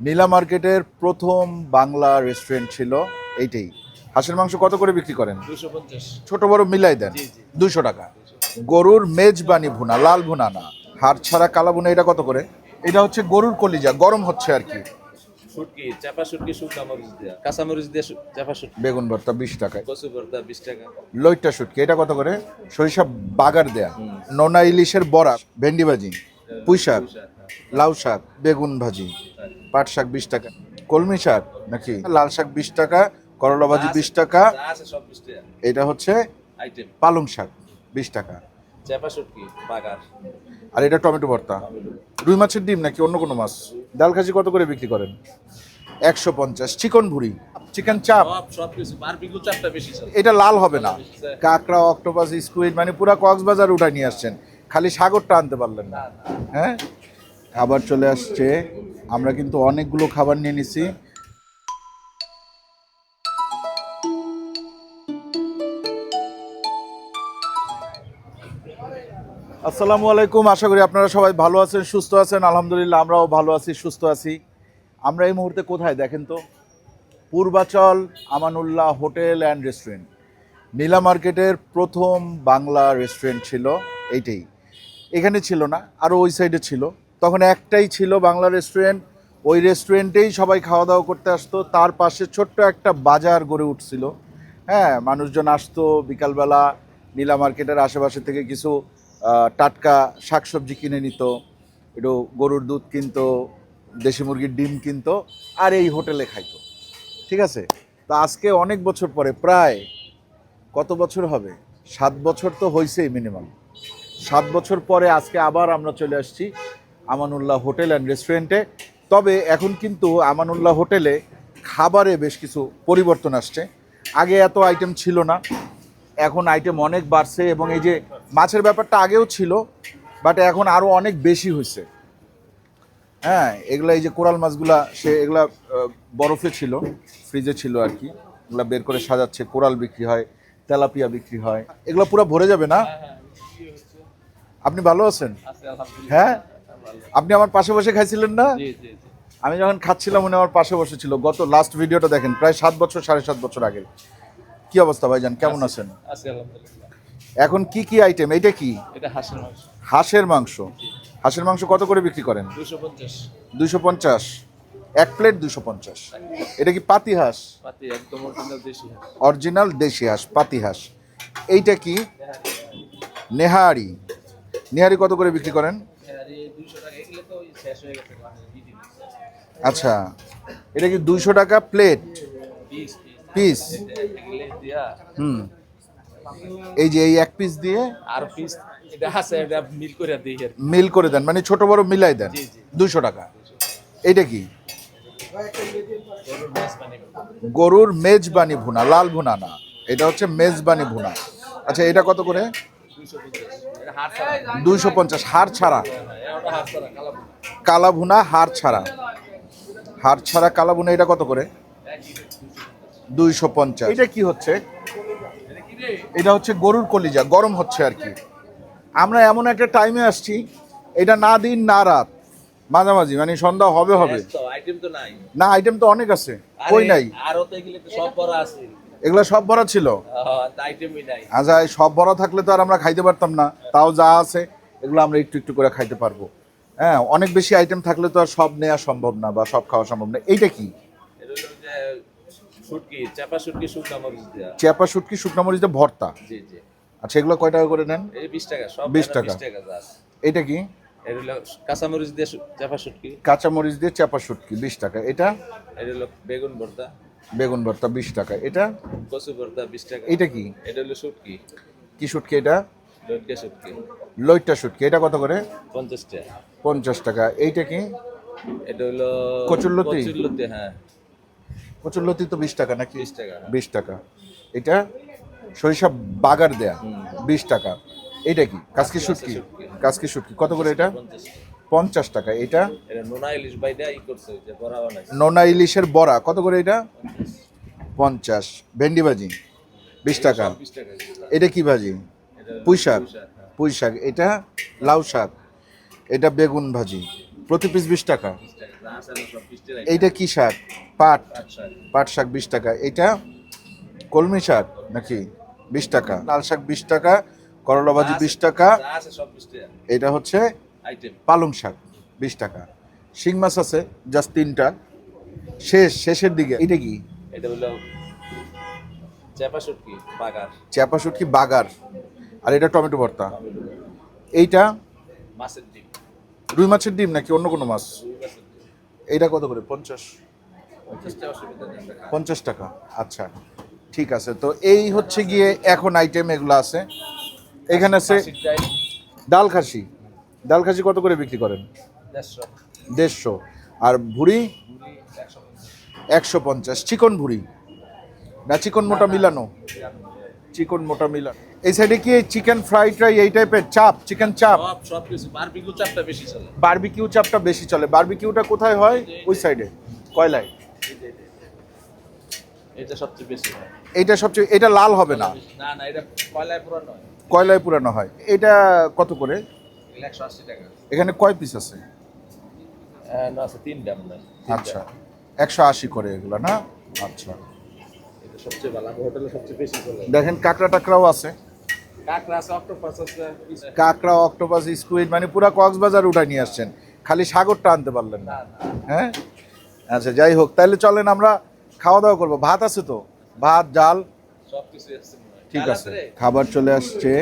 নীলা মার্কেটের প্রথম বাংলা রেস্টুরেন্ট ছিল এইটাই। হাঁসের মাংস কত করে বিক্রি করেন? ছোট বড় মিলাই দেন। দুশো টাকা। গরুর মেজবানি ভুনা লাল ভুনা না। হাড় ছাড়া কালা ভুনা এটা কত করে? এটা হচ্ছে গরুর কলিজা গরম হচ্ছে আর কি। শুটকি চাপা শুটকি শুকনা মরিচ দেওয়া কাঁচা মরিচ দিয়ে চাপা শুটকি। বেগুন ভর্তা বিশ টাকায়। কচু ভর্তা বিশ টাকা। লইট্টা শুটকি এটা কত করে? সরিষা বাগার দেয়া। নোনা ইলিশের বড়া ভেন্ডি ভাজি পুঁই শাক লাউ শাক বেগুন ভাজি পাট শাক বিশ টাকা। কলমি শাক নাকি? লাল শাক বিশ টাকা করলা ভাজি বিশ টাকা। এটা হচ্ছে পালং শাক বিশ টাকা। আর এটা টমেটো ভর্তা। রুই মাছের ডিম নাকি অন্য কোনো মাছ? ডাল খাসি কত করে বিক্রি করেন? একশো পঞ্চাশ। চিকন ভুড়ি চিকেন চাপ। এটা লাল হবে না। কাঁকড়া অক্টোপাস স্কুইড মানে পুরা কক্সবাজার উঠায় নিয়ে আসছেন। খালি সাগরটা আনতে পারলেন না। হ্যাঁ? খাবার চলে আসছে। আমরা কিন্তু অনেকগুলো খাবার নিয়ে নিছি। আসসালামু আলাইকুম, আশা করি আপনারা সবাই ভালো আছেন, সুস্থ আছেন। আলহামদুলিল্লাহ, আমরাও ভালো আছি, সুস্থ আছি। আমরা এই মুহূর্তে কোথায় দেখেন তো? Purbachal Amanullah hotel and restaurant. Nila মার্কেটের প্রথম বাংলা রেস্টুরেন্ট ছিল, এইটাই। এখানে ছিল না আরও ওই সাইডে ছিল। তখন একটাই ছিল বাংলা রেস্টুরেন্ট ওই রেস্টুরেন্টেই সবাই খাওয়া দাওয়া করতে আসতো। তার পাশে ছোট্ট একটা বাজার গড়ে উঠছিল। হ্যাঁ মানুষজন আসতো বিকালবেলা, নীলা মার্কেটের আশেপাশে থেকে কিছু টাটকা শাকসবজি কিনে নিত। একটু গরুর দুধ কিনতো, দেশি মুরগির ডিম কিনতো, আর এই হোটেলে খাইতো। ঠিক আছে? তো আজকে অনেক বছর পরে, প্রায় কত বছর হবে? সাত বছর তো হয়েছেই মিনিমাম সাত বছর পরে আজকে আবার আমরা চলে আসছি। আমানুল্লাহ হোটেল অ্যান্ড রেস্টুরেন্টে তবে এখন কিন্তু আমানুল্লাহ হোটেলে খাবারে বেশ কিছু পরিবর্তন আসছে। আগে এত আইটেম ছিল না। এখন আইটেম অনেক বাড়ছে এবং এই যে মাছের ব্যাপারটা আগেও ছিল বাট এখন আরও অনেক বেশি হয়েছে। হ্যাঁ এগুলা এই যে কোরাল মাছগুলা সে এগুলা বরফে ছিল ফ্রিজে ছিল আর কি এগুলা বের করে সাজাচ্ছে কোরাল বিক্রি হয় তেলাপিয়া বিক্রি হয়। এগুলো পুরো ভরে যাবে না? আপনি ভালো আছেন? হ্যাঁ? আপনি আমার পাশে বসে খাইছিলেন না? আমি যখন খাচ্ছিলাম উনি আমার পাশে বসেছিল গত লাস্ট ভিডিওটা দেখেন প্রায় সাত বছর সাড়ে সাত বছর আগে। কি অবস্থা ভাইজান? কেমন আছেন? এখন কি কি আইটেম এটা কি? হাঁসের মাংস। হাঁসের মাংস। কত করে বিক্রি করেন? দুশো পঞ্চাশ। দুইশো পঞ্চাশ। এক প্লেট দুশো পঞ্চাশ। এটা কি পাতি হাঁস? অরিজিনাল দেশি হাঁস। পাতি হাঁস। এইটা কি? নেহারি। নেহারি কত করে বিক্রি করেন? আচ্ছা এটা কি দুইশো টাকা প্লেট? পিস হুম। এই যে এই এক পিস দিয়ে? আর পিস এটা আছে এটা মিল করে দিই আর মিল করে দেন মানে ছোট বড় মিলাই দেন। দুইশো টাকা। এইটা কি? গরুর মেজবানি ভুনা। লাল ভুনা না। এটা হচ্ছে মেজবানি ভুনা। আচ্ছা এটা কত করে? দুইশো পঞ্চাশ হাড় ছাড়া। এটা হাড় ছাড়া কালা ভুনা। কালা ভুনা হাড় ছাড়া। হাড় ছাড়া কালা ভুনা এটা কত করে? একই রেট, 250 দুইশো পঞ্চাশ। এটা কি হচ্ছে? এটা কি রে? এটা হচ্ছে গরুর কলিজা গরম হচ্ছে আর কি। আমরা এমন একটা টাইমে আসছি এটা না দিন না রাত। মাঝামাঝি মানে সন্ধ্যা হবে হবে। না আইটেম তো অনেক আছে কই নাই? আরও তো সব বড় আছে। এগুলো সব ভরা ছিল। নাই। আচ্ছা সব ভরা থাকলে তো আর আমরা খাইতে পারতাম না। তাও যা আছে এগুলো আমরা একটু একটু করে খাইতে পারব। হ্যাঁ অনেক বেশি আইটেম থাকলে তো আর সব নেওয়া সম্ভব না বা সব খাওয়া সম্ভব না। এইটা কি? শুটকি, চাপা শুকনা মরিচ দেয়া। শুটকি ভর্তা। আচ্ছা এগুলো কয় টাকা করে নেন? এই 20 টাকা, সব 20 এখানে টাকা। 20 টাকা যা আছে। এটা কি? এটা হলো কাঁচা মরিচ দিয়ে চাপা শুটকি, কাঁচা দিয়ে চেপা শুটকি বিশ টাকা। এটা? এটা হলো বেগুন ভর্তা, বেগুন ভর্তা বিশ টাকা। এটা? কচু ভর্তা 20 টাকা। এটা কি? এটা হলো শুটকি, কি শুটকি এটা? লটকে শুটকি, লইট্টা শুটকি। এটা কত করে? 50 টাকা। পঞ্চাশ টাকা। এইটা কি? এটা হলো কচুরলতি? কচুরলতি, হ্যাঁ, কচুরলতি তো বিশ টাকা নাকি? 20 টাকা। বিশ টাকা। এটা সরিষা বাগার দেয়া। বিশ টাকা। এটা কি? কাসকি শুটকি। কাসকি শুটকি। কত করে এটা? 50 পঞ্চাশ টাকা এটা? এটা নোনা ইলিশের বড়া কত করে এটা? পঞ্চাশ। ভেন্ডি ভাজি বিশ টাকা। এটা কি ভাজি? পুঁই শাক। হ্যাঁ। পুঁই শাক এটা লাউ শাক। এটা বেগুন ভাজি প্রতি পিস বিশ টাকা। এইটা কি শাক? পাট। পাট শাক। বিশ টাকা। এইটা কলমি শাক নাকি? বিশ টাকা। লাল শাক বিশ টাকা করলা ভাজি বিশ টাকা। এটা হচ্ছে পালং শাক বিশ টাকা। শিং মাছ আছে জাস্ট তিনটা। শেষ শেষের দিকে। এটা কি? এটা হলো চেপা শুটকি বাগার। চ্যাপা শুটকি বাগার। আর এটা টমেটো ভর্তা। এইটা? মাছের ডিম। রুই মাছের ডিম নাকি অন্য কোনো মাছ? এইটা কত করে? পঞ্চাশ? পঞ্চাশ টাকা আচ্ছা ঠিক আছে। তো এই হচ্ছে গিয়ে এখন আইটেম এগুলো আছে। এখানে আছে ডাল। ডাল খাসি। ডাল খাসি কত করে বিক্রি করেন? দেড়শো। আর ভুড়ি? একশো পঞ্চাশ। চিকন ভুড়ি? না চিকন মোটা মিলানো? চিকন মোটা মিলানো। এই সাইডে কি চিকেন ফ্রাই ট্রাই এই টাইপের চাপ? চিকেন চাপ? বারবিকিউ চাপটা বেশি চলে। বারবিকিউ চাপটা বেশি চলে। বারবিকিউটা কোথায় হয়? ওই সাইডে কয়লায়? এটা সবচেয়ে বেশি হয়। সবচেয়ে এটা লাল হবে না? না না এটা কয়লায় পুরো নয় কয়লায় পুরানো হয়। এটা কত করে? এখানে কয় পিস আছে? না আছে তিনটা মনে আচ্ছা একশো আশি করে এগুলো না? আচ্ছা। সবচেয়ে ভালো হোটেলে সবচেয়ে বেশি দেখেন কাঁকড়া টাকড়াও আছে। কাঁকড়া অক্টোপাস স্কুইড মানে পুরো কক্সবাজার উঠায় নিয়ে আসছেন। খালি সাগরটা আনতে পারলেন না। হ্যাঁ? আচ্ছা যাই হোক তাহলে চলেন আমরা খাওয়া দাওয়া করব। ভাত আছে তো? ভাত ডাল? সব কিছু আছে। ঠিক আছে খাবার চলে আসছে।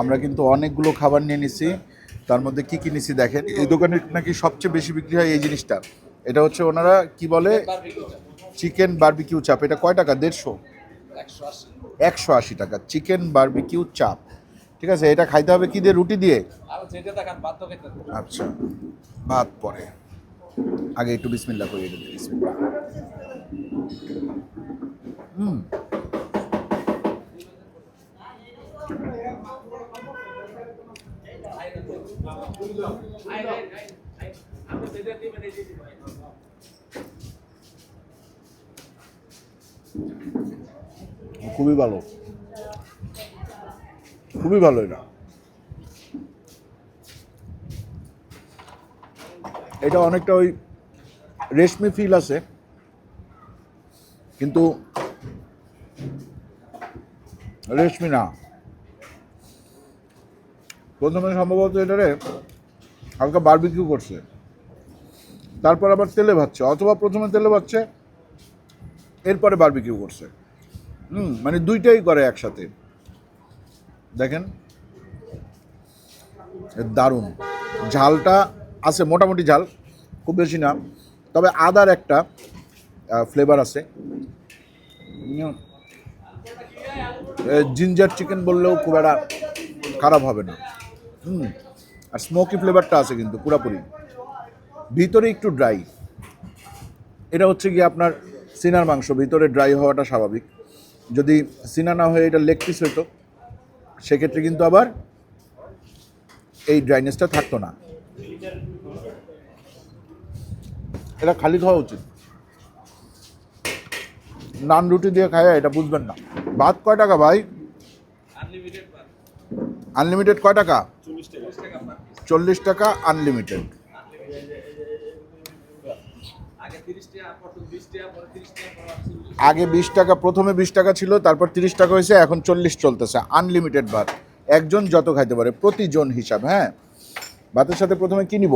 আমরা কিন্তু অনেকগুলো খাবার নিয়ে নিছি। তার মধ্যে কি কি নিছি দেখেন? এই দোকানে নাকি সবচেয়ে বেশি বিক্রি হয় এই জিনিসটা। এটা হচ্ছে ওনারা কি বলে? চিকেন বার্বিকিউ চাপ। এটা কয় টাকা? দেড়শো? একশো আশি টাকা। চিকেন বার্বিকিউ চাপ। ঠিক আছে? এটা খাইতে হবে কি দিয়ে? রুটি দিয়ে। আচ্ছা। ভাত পরে। আগে একটু বিসমিল্লা দেবে বিসমিল্লা হুম। খুবই ভালো। খুবই ভালো এটা। এটা অনেকটা ওই রেশমি ফিল আছে। কিন্তু রেশমি না। প্রথমে সম্ভবত এটারে হালকা বারবিকিউ করছে। তারপর আবার তেলে ভাজছে, অথবা প্রথমে তেলে ভাজছে, এরপরে বারবিকিউ করছে। হুম মানে দুইটাই করে একসাথে। দেখেন দারুণ। ঝালটা আছে, মোটামুটি ঝাল, খুব বেশি না, তবে আদার একটা ফ্লেভার আছে। জিঞ্জার চিকেন বললেও খুব একটা খারাপ হবে না। হুম। আর স্মোকি ফ্লেভারটা আছে কিন্তু পুরাপুরি। ভিতরে একটু ড্রাই এটা হচ্ছে গিয়ে আপনার সিনার মাংস ভিতরে ড্রাই হওয়াটা স্বাভাবিক। যদি সিনা না হয়ে এটা লেগ পিস হতো সেক্ষেত্রে কিন্তু আবার এই ড্রাইনেসটা থাকতো না। এটা খালি খাওয়া উচিত। নান রুটি দিয়ে খায় এটা বুঝবেন না। ভাত কয় টাকা ভাই? আনলিমিটেড আনলিমিটেড কয় টাকা? চল্লিশ টাকা আনলিমিটেড আগে বিশ টাকা প্রথমে বিশ টাকা ছিল তারপর তিরিশ টাকা হয়েছে এখন চল্লিশ চলতেছে। আনলিমিটেড ভাত। একজন যত খাইতে পারে প্রতিজন হিসাব হ্যাঁ? ভাতের সাথে প্রথমে কি নিব?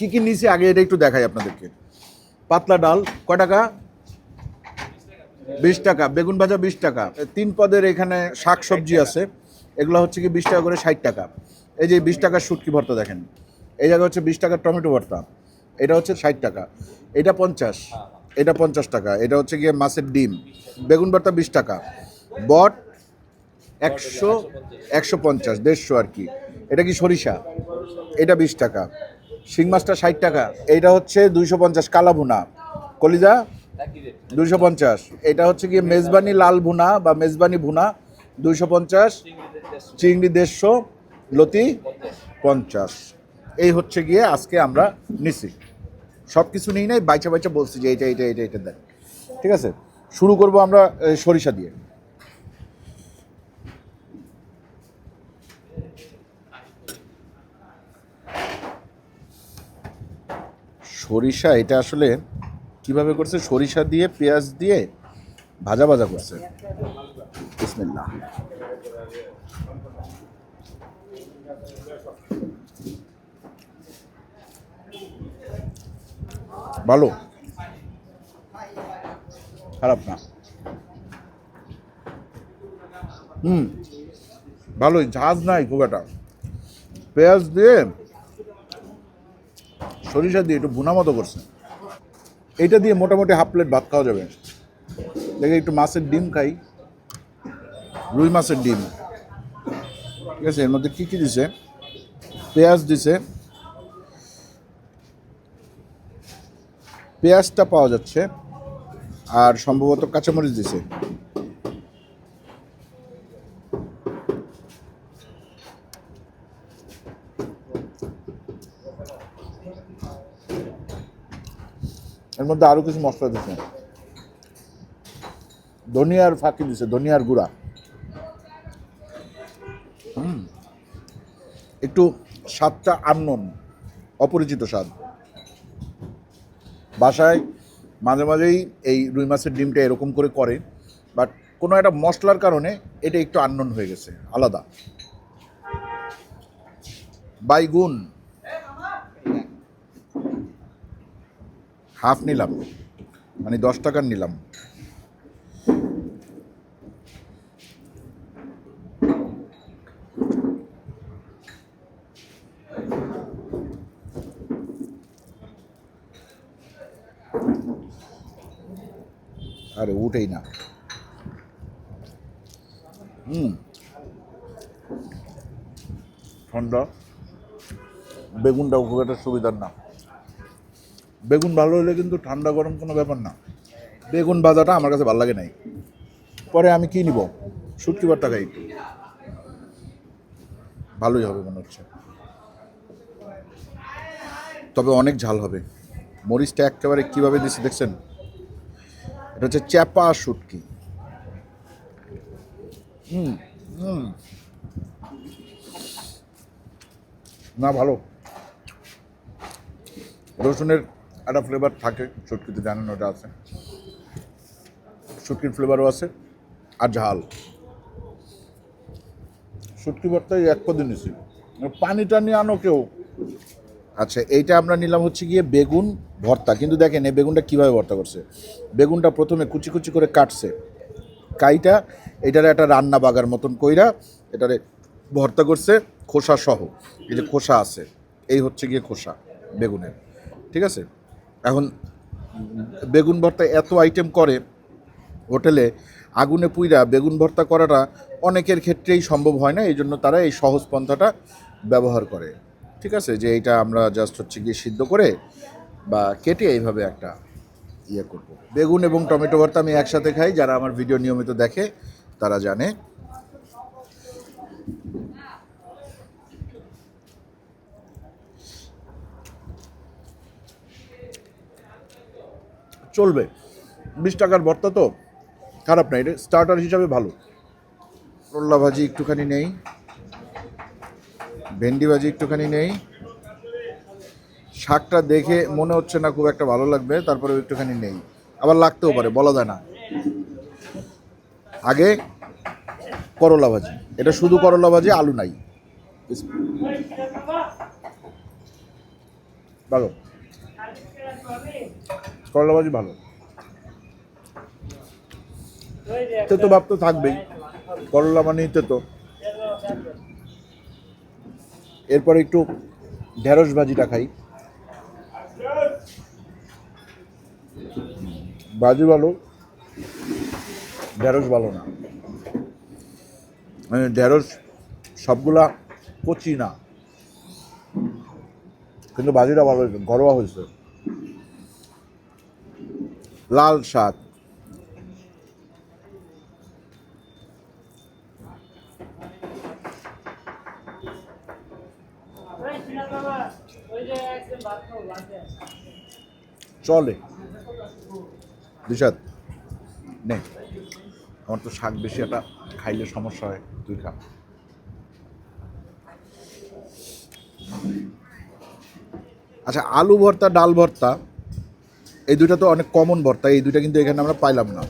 কি কি নিছি? আগে এটা একটু দেখাই আপনাদেরকে। পাতলা ডাল কয় টাকা। বিশ টাকা। বেগুন ভাজা বিশ টাকা। তিন পদের এখানে শাক সবজি আছে। এগুলো হচ্ছে কি বিশ টাকা করে ষাট টাকা। এই যে বিশ টাকার শুটকি ভর্তা দেখেন, এই জায়গা হচ্ছে বিশ টাকার টমেটো ভর্তা, এটা হচ্ছে ষাট টাকা, এটা পঞ্চাশ এটা পঞ্চাশ টাকা, এটা হচ্ছে গিয়ে মাছের ডিম, বেগুন ভর্তা বিশ টাকা, বট একশো একশো পঞ্চাশ, দেড়শো আর কি, এটা কি সরিষা? এটা বিশ টাকা, শিং মাছটা ষাট টাকা এইটা হচ্ছে দুইশো পঞ্চাশ কালা ভুনা, কলিজা দুইশো পঞ্চাশ, এটা হচ্ছে গিয়ে মেজবানি লাল ভুনা বা মেজবানি ভুনা দুইশো পঞ্চাশ চিংড়ি দেড়শো, লতি পঞ্চাশ। এই হচ্ছে গিয়ে আজকে আমরা নিছি। সব কিছু নিই নাই বাইচা বাইচা বলছি যে এইটা এইটা এটা এটা দেন। ঠিক আছে? শুরু করব আমরা সরিষা দিয়ে। সরিষা, এটা আসলে কীভাবে করছে? সরিষা দিয়ে, পেঁয়াজ দিয়ে ভাজা ভাজা করছে। বিসমিল্লাহ। ভালো। খারাপ না। হুম, ভালোই, ঝাঁজ নাই খুব একটা। পেঁয়াজ দিয়ে সরিষা দিয়ে একটু ভুনা মতো করছে। এইটা দিয়ে মোটামুটি হাফ প্লেট ভাত খাওয়া যাবে। দেখে একটু মাছের ডিম খাই। রুই মাছের ডিম। ঠিক আছে, এর মধ্যে কী কী দিছে? পেঁয়াজ দিছে। পেঁয়াজটা পাওয়া যাচ্ছে, আর সম্ভবত কাঁচামরিচ দিছে। এর মধ্যে আরও কিছু মশলা দিছে। ধনিয়ার ফাঁকি দিছে, ধনিয়ার গুঁড়া হুম। একটু স্বাদটা আননোন অপরিচিত স্বাদ। বাসায় মাঝে মাঝেই এই রুই মাছের ডিমটা এরকম করে করে বাট কোনো একটা মশলার কারণে এটা একটু আননোন হয়ে গেছে, আলাদা। বাইগুন। হাফ নিলাম মানে দশ টাকার নিলাম আরে উঠেই না। হুম। ঠান্ডা। বেগুনটাও খুব একটা সুবিধার না। বেগুন ভালো হলে কিন্তু ঠান্ডা গরম কোনো ব্যাপার না। বেগুন ভাজাটা আমার কাছে ভালো লাগে নাই। পরে আমি কি নিব? শুটকি ভর্তা খাই ভালোই হবে মনে হচ্ছে। তবে অনেক ঝাল হবে। মরিচটা একেবারে কীভাবে দিছি দেখছেন? এটা হচ্ছে চ্যাপা শুটকি। হুম হুম। না, ভালো। রসুনের একটা ফ্লেভার থাকে, শুটকিতে জানেন ওটা আছে। শুটকির ফ্লেভারও আছে, আর ঝাল। শুটকি ভর্তাই এক পদে নিছি। পানিটা নিয়ে আনো কেউ। আচ্ছা এইটা আমরা নিলাম হচ্ছে গিয়ে বেগুন ভর্তা। কিন্তু দেখেন, এই বেগুনটা কীভাবে ভর্তা করছে? বেগুনটা প্রথমে কুচি কুচি করে কাটছে। কাইটা, এটার একটা রান্না বাগার মতন কইরা এটারে ভর্তা করছে, খোসা সহ। এই যে খোসা আছে, এই হচ্ছে গিয়ে খোসা বেগুনের। ঠিক আছে? এখন বেগুন ভর্তা এত আইটেম করে হোটেলে, আগুনে পুইরা বেগুন ভর্তা করাটা অনেকের ক্ষেত্রেই সম্ভব হয় না এই জন্য তারা এই সহজ পন্থাটা ব্যবহার করে। ঠিক আছে? যে এইটা আমরা জাস্ট হচ্ছে গিয়ে সিদ্ধ করে বা কেটে এইভাবে একটা ইয়ে করব। বেগুন এবং টমেটো ভর্তা আমি একসাথে খাই, যারা আমার ভিডিও নিয়মিত দেখে, তারা জানে। চলবে। বিশ টাকার ভর্তা তো, খারাপ না, এটা স্টার্টার হিসাবে ভালো। করলা ভাজি একটুখানি নেই। ভেন্ডি ভাজি একটুখানি নেই। শাকটা দেখে মনে হচ্ছে না খুব একটা ভালো লাগবে তারপরে একটুখানি নেই। আবার লাগতেও পারে, বলা যায় না। আগে করলা ভাজি। এটা শুধু করলা ভাজি, আলু নাই। ভালো। করলা ভাজি ভালো। তেতো ভাব তো থাকবেই। করলা মানেই তেতো। এরপরে একটু ঢেঁড়স ভাজিটা খাই। ভাজি ভালো, ঢেঁড়স ভালো না। মানে ঢেঁড়স সবগুলা কচি না। কিন্তু ভাজিটা ভালো হয়েছে, ঘরোয়া হয়েছে। লাল শাক চলে। বিষাদ নে। আমার তো শাক বেশি একটা খাইলে সমস্যা হয়, তুই খা। আচ্ছা আলু ভর্তা, ডাল ভর্তা, এই দুইটা তো অনেক কমন ভর্তা, এই দুইটা কিন্তু এখানে আমরা পাইলাম না।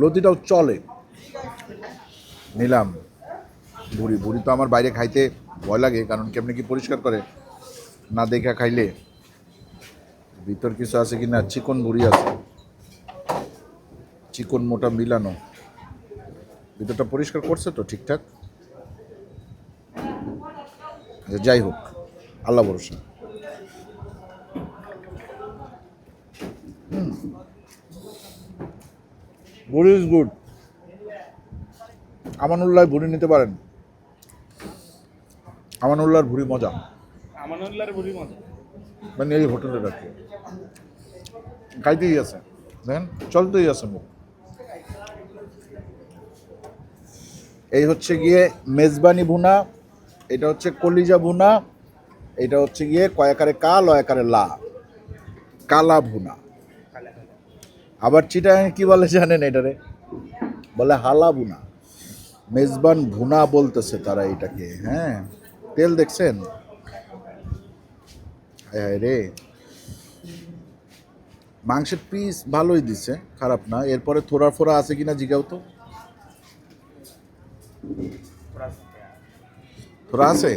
লতিটাও চলে। নিলাম। ভুড়ি ভুড়ি তো আমার বাইরে খাইতে ভয় লাগে কারণ কেমনি কি পরিষ্কার করে? না দেখা খাইলে ভিতর কিছু আছে কি না চিকন ভুড়ি আছে। চিকন মোটা মিলানো। ভিতরটা পরিষ্কার করছে তো ঠিকঠাক? আচ্ছা, যাই হোক আল্লাহ ভরসা। ভুড়ি ইজ গুড আমানুল্লাহ ভুড়ি নিতে পারেন। আমানুল্লাহর ভুড়ি মজা। আমানুল্লাহর বুড়ি মজা। মানে এই হোটেলে রাখি খাইতেই আছে। দেখেন চলতেই আছে মুখ। এই হচ্ছে গিয়ে মেজবানি ভুনা এটা হচ্ছে কলিজা ভুনা এটা হচ্ছে গিয়ে কয়াকারে কা লয়াকারে লা। কালা ভুনা। আবার চিটাং কি বলে জানেন এটারে? বলে হালা ভুনা। মেজবান ভুনা বলতেছে তারা এটাকে হ্যাঁ। তেল দেখছেন? রে। মাংসের পিস ভালোই দিছে, খারাপ না। এরপরে থোড়া ফোড়া আছে কিনা জিগাও তো। থোড়া আছে?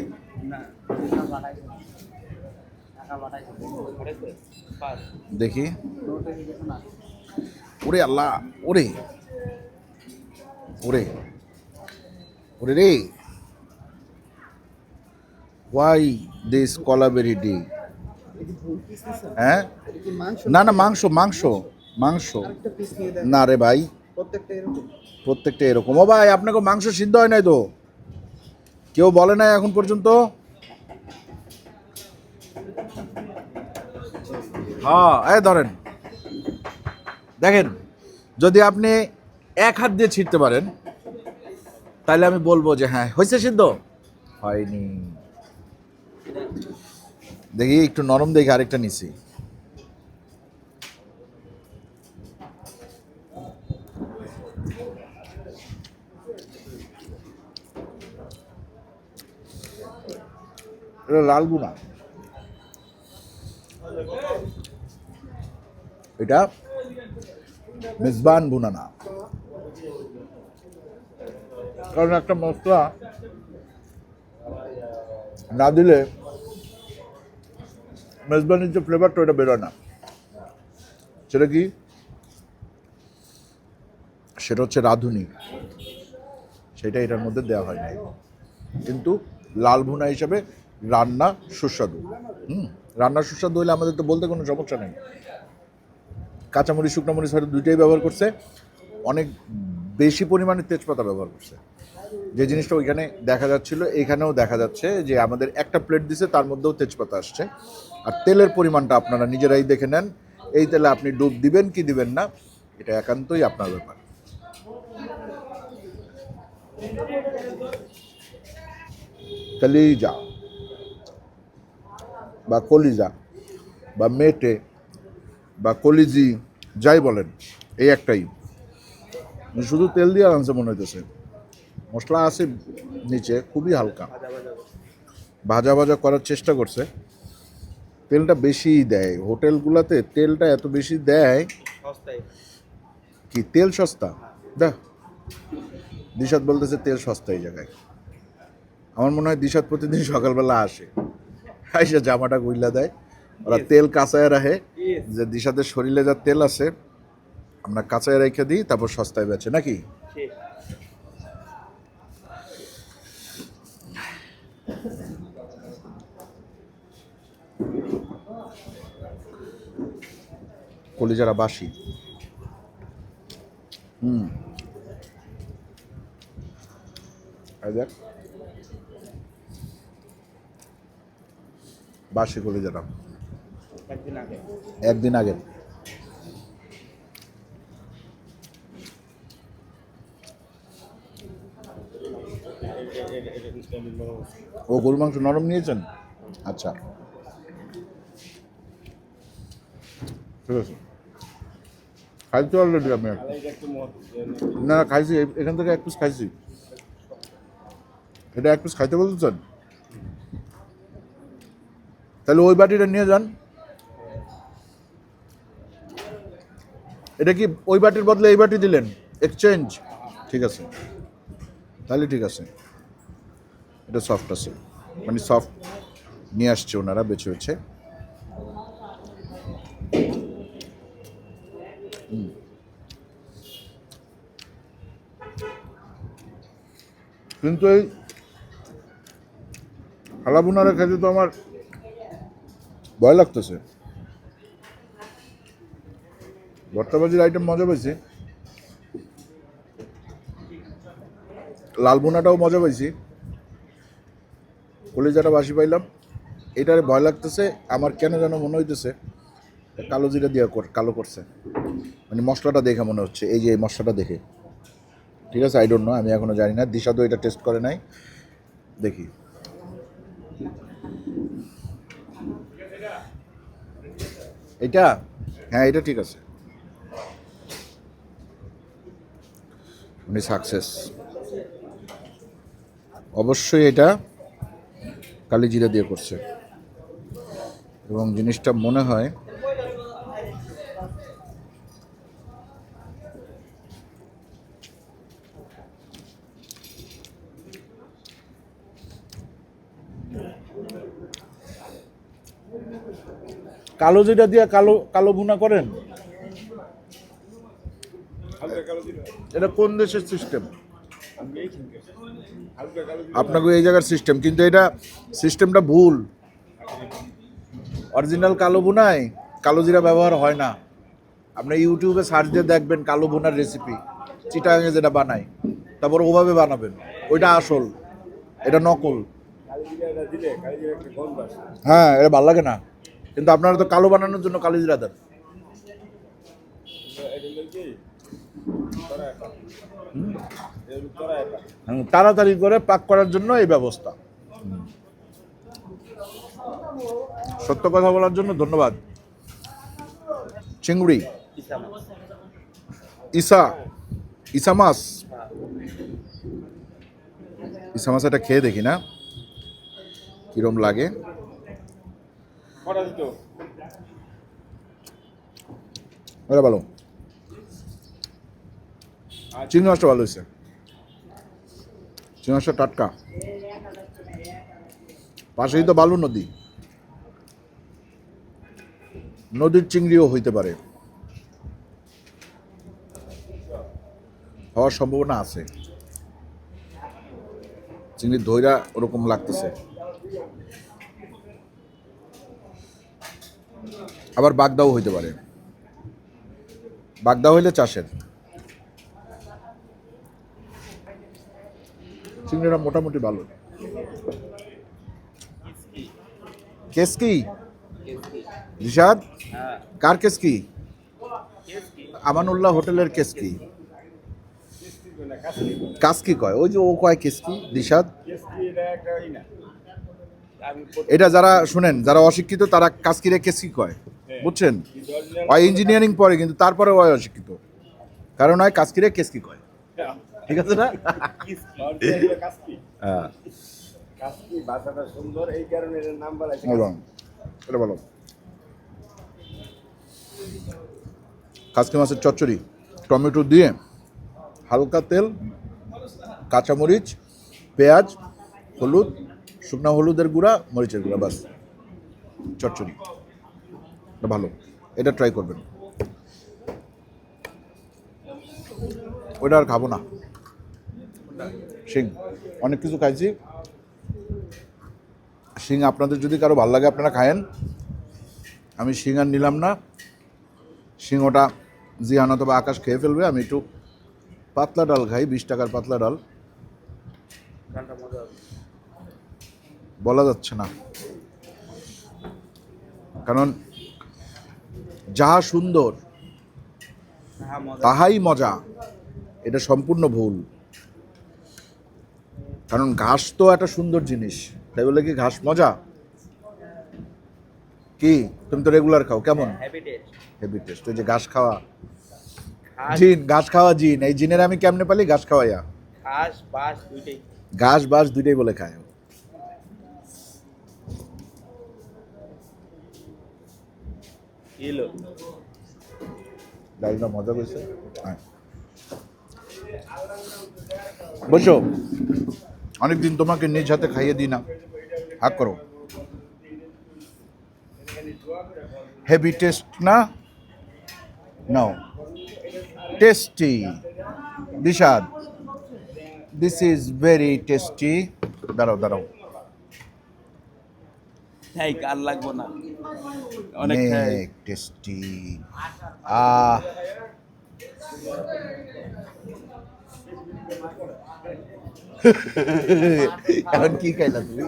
দেখি। ওরে আল্লাহ, ওরে। ওরে। ওরে রে। ওয়াই দিস কলাবেরি ডি হ্যাঁ না না, মাংস মাংস মাংস। না রে ভাই। প্রত্যেকটা এরকম। ও ভাই, আপনাকে মাংস সিদ্ধ হয় নাই তো? কেউ বলে নাই এখন পর্যন্ত? হ্যাঁ এই ধরেন। দেখেন, যদি আপনি এক হাত দিয়ে ছিঁড়তে পারেন, তাহলে আমি বলব যে হ্যাঁ হয়েছে সিদ্ধ? হয়নি। দেখি, একটু নরম দেখে আরেকটা নিছি। এটা লাল গুনা। এটা মেজবান বুনা না। কারণ একটা মশলা না দিলে মেজবানির যে ফ্লেভারটা ওটা বেরোয় না। সেটা কি? সেটা হচ্ছে রাঁধুনি। সেটা এটার মধ্যে দেওয়া হয় নাই। কিন্তু লাল ভুনা হিসাবে রান্না সুস্বাদু। হুম, রান্না সুস্বাদু হলে আমাদের তো বলতে কোনো সমস্যা নেই। কাঁচামরিচ, শুকনো মরিচ হয়তো দুইটাই ব্যবহার করছে। অনেক বেশি পরিমাণে তেজপাতা ব্যবহার করছে। যে জিনিসটা ওইখানে দেখা যাচ্ছিল, এখানেও দেখা যাচ্ছে যে আমাদের একটা প্লেট দিছে, তার মধ্যেও তেজপাতা আসছে। আর তেলের পরিমাণটা আপনারা নিজেরাই দেখে নেন। এই তেলে আপনি ডুব দিবেন কি দিবেন না, এটা একান্তই আপনার ব্যাপার। কলিজা বা কলিজা বা মেটে বা কলিজি, যাই বলেন, এই একটাই। শুধু তেল দিয়ে আনছে মনে হইতেছে। মশলা আছে নিচে খুবই হালকা। ভাজা ভাজা করার চেষ্টা করছে। তেলটা বেশি দেয়। হোটেলগুলোতে তেলটা এত বেশি দেয় কি তেল সস্তা? দেখ দিশাদ বলতেছে তেল সস্তা এই জায়গায়। আমার মনে হয় দিশাত প্রতিদিন সকালবেলা আসে। আইসা জামাটা গুইলা দেয়। ওরা তেল কাঁচায় রাখে। যে দিশাদের শরীরে যা তেল আছে আমরা কাঁচায় রেখে দিই তারপর সস্তায় বেচে। নাকি? কলিজারা বাসি। হুম। দেখ। বাসি কলিজারা। একদিন আগে। ও গরু মাংস নরম নিয়েছেন? আচ্ছা। ঠিক আছে। খাইছি অলরেডি আমি না, খাইছি এখান থেকে এক পিস খাইছি। এটা এক পিস খাইতে বলতে চান? তাহলে ওই বাটিটা নিয়ে যান। এটা কি ওই বাটির বদলে এই বাটি দিলেন? এক্সচেঞ্জ ঠিক আছে। তাহলে ঠিক আছে। এটা সফট আছে। মানে সফট নিয়ে আসছে ওনারা, বেছে বেছে। কিন্তু এই হালাবুনারা খেতে তো আমার ভয় লাগতেছে। ভর্তাবাজির আইটেম মজা পাইছি। লাল বোনাটাও মজা পাইছি। কলিজাটা বাসি পাইলাম। এটারে ভয় লাগতেছে, আমার কেন যেন মনে হইতেছে, কালো জিরা দিয়ে কালো করছে। মানে মশলাটা দেখে মনে হচ্ছে, এই যে এই মশলাটা দেখে। ঠিক আছে? আই ডোন্ট নো আমি এখনও জানি না। দিশা তো এটা টেস্ট করে নাই। দেখি। এটা? হ্যাঁ এটা ঠিক আছে। উনি সাকসেস অবশ্যই এটা কালি জিরা দিয়ে করছে। এবং জিনিসটা মনে হয় কালো জিরা দিয়ে কালো কালো ভুনা করেন? এটা কোন দেশের সিস্টেম আপনাকে এই জায়গার সিস্টেম কিন্তু এটা সিস্টেমটা ভুল। অরিজিনাল কালো বুনায় কালো জিরা ব্যবহার হয় না। আপনি ইউটিউবে সার্চ দিয়ে দেখবেন কালো বোনার রেসিপি চিটাগাঙে যেটা বানায় তারপর ওভাবে বানাবেন। ওইটা আসল এটা নকল। হ্যাঁ এটা ভালো লাগে না। কিন্তু আপনারা তো কালো বানানোর জন্য কালো জিরা দেন তাড়াতাড়ি করে পাক করার জন্য এই ব্যবস্থা। সত্য কথা বলার জন্য ধন্যবাদ। চিংড়ি। ইসা। ইসা মাছ। ইসা মাছ এটা খেয়ে দেখি না। কিরম লাগে? এটা ভালো। চিংড়ি মাছটা ভালো হয়েছে। চিংড়ি মাছটা টাটকা। পাশেই তো বালু নদী। নদীর চিংড়িও হইতে পারে। হওয়ার সম্ভাবনা আছে। চিংড়ির ধৈরা ওরকম লাগতেছে। আবার বাগদাও হইতে পারে। বাগদা হইলে চাষের। চিংড়িটা মোটামুটি ভালো। কেসকি রিশাদ? কার কেসকি আমানুল্লাহ হোটেলের কেসকি কাসকি কয়? ওই যে ও কয় কেসকি রিশাদ? এটা যারা শুনেন, যারা অশিক্ষিত, তারা কাসকিরে কেসকি কয়? বুঝছেন? ওই ইঞ্জিনিয়ারিং পড়ে কিন্তু তারপরে ওই অশিক্ষিত। কারণ হয় কাসকিরে কেসকি কয়? ঠিক আছে না? হ্যাঁ। ভাষাটা সুন্দর এই কারণে এর নাম বলা হয়েছে। বলো এটা বলো। কাসকি মাছের চচ্চড়ি টমেটো দিয়ে হালকা তেল কাঁচামরিচ পেঁয়াজ হলুদ শুকনা হলুদের গুঁড়া মরিচের গুঁড়া বাস। চচ্চড়ি। ভালো। এটা ট্রাই করবেন। ওটা আর খাব না। শিং। অনেক কিছু খাইছি। শিং আপনাদের যদি কারও ভালো লাগে আপনারা খায়েন। আমি শিং আর নিলাম না। শিং ওটা জিয়ান অথবা আকাশ খেয়ে ফেলবে। আমি একটু পাতলা ডাল খাই, বিশ টাকার পাতলা ডাল। বলা যাচ্ছে না। কারণ যাহা সুন্দর তাহাই মজা এটা সম্পূর্ণ ভুল। কারণ ঘাস তো একটা সুন্দর জিনিস। তাই বলে কি ঘাস মজা? কি? তুমি তো রেগুলার খাও কেমন? হেভি টেস্ট ওই যে ঘাস খাওয়া। জিন ঘাস খাওয়া জিন এই জিনের আমি কেমনে পালি? ঘাস খাওয়াইয়া। ঘাস বাস দুইটাই। ঘাস বাস দুইটাই বলে খায়। এলো। ডালটা মজা করছে বসো। অনেকদিন তোমাকে নিজ হাতে খাইয়ে দিই না। হাক করো। হেভি টেস্ট না? নাও টেস্টি দিশাদ দিস ইজ ভেরি টেস্টি দাঁড়াও দাঁড়াও। হ্যাঁ আর লাগবো না। অনেক টেস্টি। আহ। এখন কি খাইলা তুমি?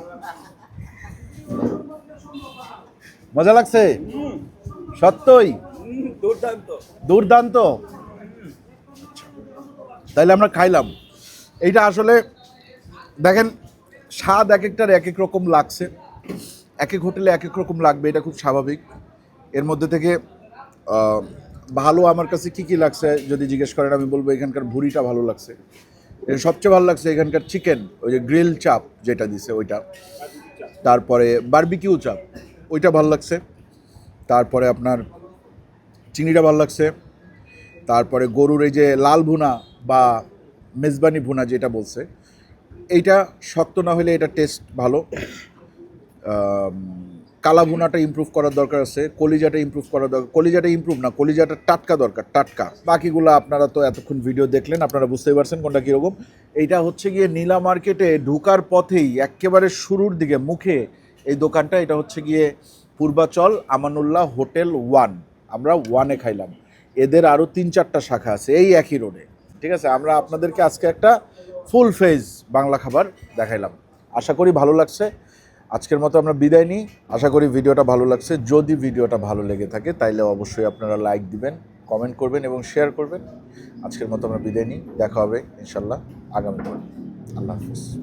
মজা লাগছে? সত্যই? দুর্দান্ত। দুর্দান্ত? তাইলে আমরা খাইলাম। এইটা আসলে দেখেন স্বাদ এক একটার এক এক রকম লাগছে। এক এক হোটেলে এক এক রকম লাগবে, এটা খুব স্বাভাবিক। এর মধ্যে থেকে ভালো আমার কাছে কি কি লাগছে যদি জিজ্ঞেস করেন, আমি বলব এখানকার ভুড়িটা ভালো লাগছে। সবচেয়ে ভালো লাগছে এখানকার চিকেন ওই যে গ্রিল চাপ যেটা দিছে ওইটা। তারপরে বারবিকিউ চাপ ওইটা ভালো লাগছে। তারপরে আপনার চিংড়িটা ভালো লাগছে। তারপরে গরুর এই যে লাল ভুনা বা মেজবানি ভুনা যেটা বলছে, এইটা শক্ত না হলে এটা টেস্ট ভালো। আম, কালা ভুনাটা ইমপ্রুভ করার দরকার আছে কলিজাটা ইমপ্রুভ করার দরকার কলিজাটা ইমপ্রুভ না কলিজাটা টাটকা দরকার টাটকা। বাকিগুলো আপনারা তো এতক্ষণ ভিডিও দেখলেন আপনারা বুঝতেই পারছেন কোনটা কীরকম। এইটা হচ্ছে গিয়ে নীলা মার্কেটে ঢুকার পথেই একেবারে শুরুর দিকে মুখে এই দোকানটা এটা হচ্ছে গিয়ে পূর্বাচল আমানুল্লাহ হোটেল ওয়ান। আমরা ওয়ানে খাইলাম। এদের আরও তিন চারটা শাখা আছে এই একই রোডে ঠিক আছে? আমরা আপনাদেরকে আজকে একটা ফুল ফেজ বাংলা খাবার দেখাইলাম। আশা করি ভালো লাগছে। আজকের মতো আমরা বিদায় নিই। আশা করি ভিডিওটা ভালো লাগছে। যদি ভিডিওটা ভালো লেগে থাকে, তাইলে অবশ্যই আপনারা লাইক দিবেন, কমেন্ট করবেন এবং শেয়ার করবেন। আজকের মতো আমরা বিদায় নিই। দেখা হবে ইনশাল্লাহ আগামীকাল। আল্লাহ হাফিজ।